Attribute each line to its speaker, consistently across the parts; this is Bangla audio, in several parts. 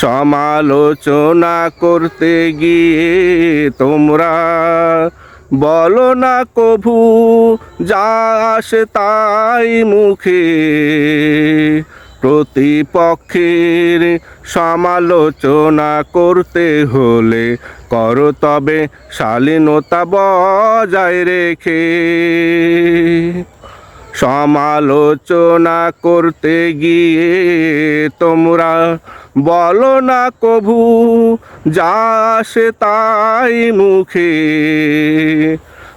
Speaker 1: সমালোচনা করতে গিয়ে তোমরা বলো না কভু, যা আসে তাই মুখে। প্রতিপক্ষের সমালোচনা করতে হলে করো তবে শালীনতা বজায় রেখে। সমালোচনা করতে গিয়ে তোমরা বলো না কভু, যা সে তাই মুখে।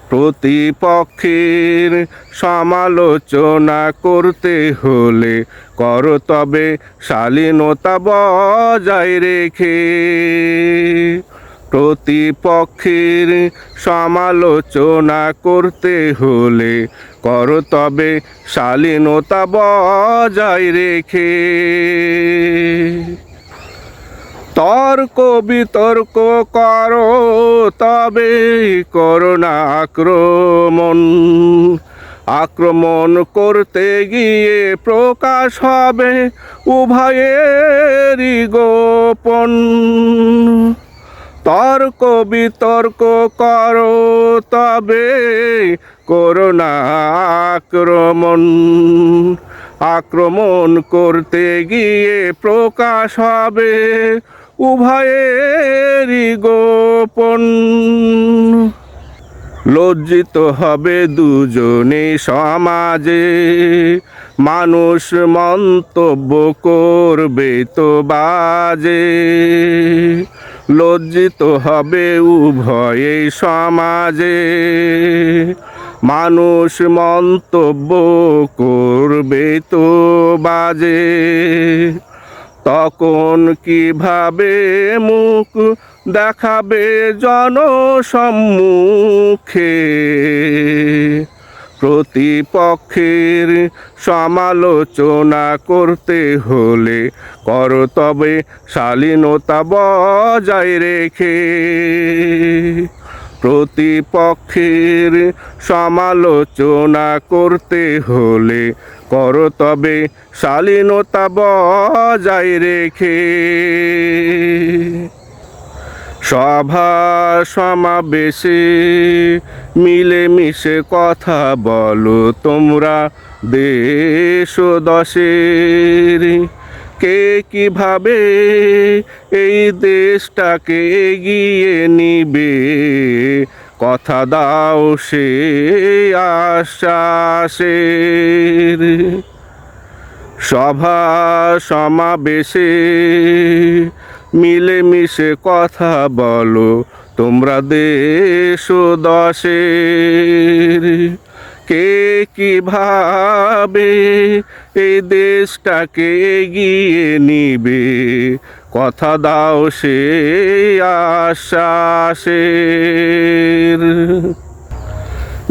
Speaker 1: প্রতিপক্ষের সমালোচনা করতে হলে করো তবে শালীনতা বজায় রেখে। প্রতিপক্ষের সমালোচনা করতে হলে কর তবে শালীনতা বজায় রেখে। তর্ক বিতর্ক করো, তবে করোনা আক্রমণ আক্রমণ করতে গিয়ে প্রকাশ হবে উভয়েরই গোপন। তর্ক বিতর্ক করো, তবে করোনা আক্রমণ আক্রমণ করতে গিয়ে প্রকাশ হবে উভয়েরই গোপন। লজ্জিত হবে দুজনে সমাজে, মানুষ মন্তব্য করবে তো বাজে। লজ্জিত হবে উভয়ে সমাজে, মানুষ মন্তব্য করবে তো বাজে। তখন কীভাবে মুখ দেখাবে জনসম্মুখে? প্রতিপক্ষের সমালোচনা করতে হলে কর তবে শালীনতা বজায় রেখে। প্রতিপক্ষের সমালোচনা করতে হলে কর তবে শালীনতা বজায় রেখে। সভা সমাবেশে মিলেমিশে কথা বলো তোমরা দেশ দশের কে কীভাবে এই দেশটাকে এগিয়ে নিবে? কথা দাও সে আশ্বাসের। সভা সমাবেশে মিলেমিশে কথা বলো, তোমরা দেশ দশের। কে কীভাবে এই দেশটাকে এগিয়ে নিবে? কথা দাও সে আশ্বাসের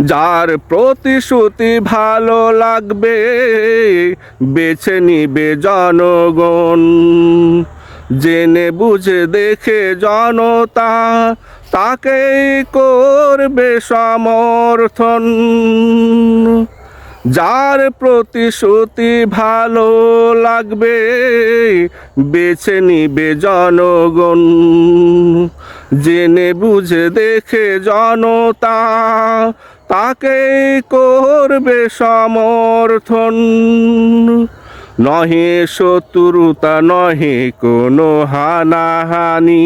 Speaker 1: যার প্রতিশ্রুতি ভালো লাগবে, বেছে নিবে জনগণ। জেনে বুঝে দেখে জনতা তাকেই করবে সমর্থন। যার প্রতিশ্রুতি ভালো লাগবে, বেছে নিবে জনগণ। জেনে বুঝে দেখে জনতা তাকেই করবে সমর্থন। নহে শত্রুতা, নহে কোনো হানাহানি।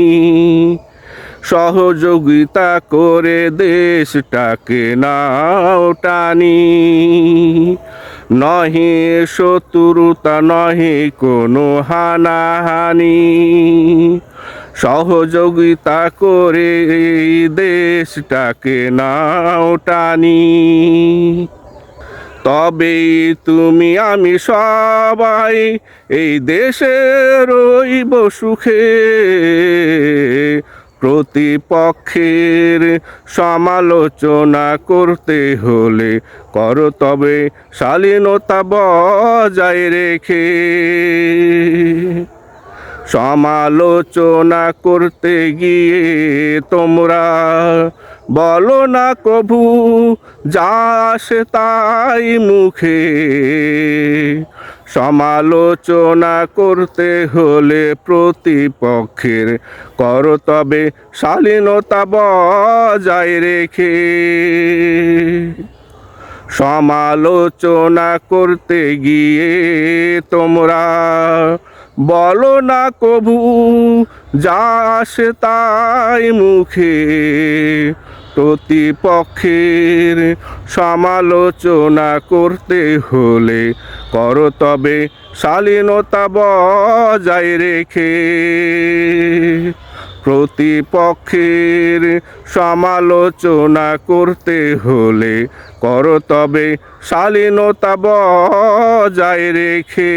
Speaker 1: সহযোগিতা করে দেশটাকে নাও টানি। নহে শত্রুতা, নহে কোনো হানাহানি। সহযোগিতা করে দেশটাকে নাও টানি। তবেই তুমি, আমি সবাই এই দেশে রইব সুখে। প্রতিপক্ষের সমালোচনা করতে হলে কর তবে শালীনতা বজায় রেখে। সমালোচনা করতে গিয়ে তোমরা বলো না কভু যাস তাই মুখে। সমালোচনা করতে হলে প্রতিপক্ষের কর তবে শালীনতা বজায় রেখে। সমালোচনা করতে গিয়ে তোমরা বলো না কভু যাস তাই মুখে। প্রতিপক্ষের সমালোচনা করতে হলে কর তবে শালীনতা বজায় রেখে। প্রতিপক্ষের সমালোচনা করতে হলে কর তবে শালীনতা বজায় রেখে।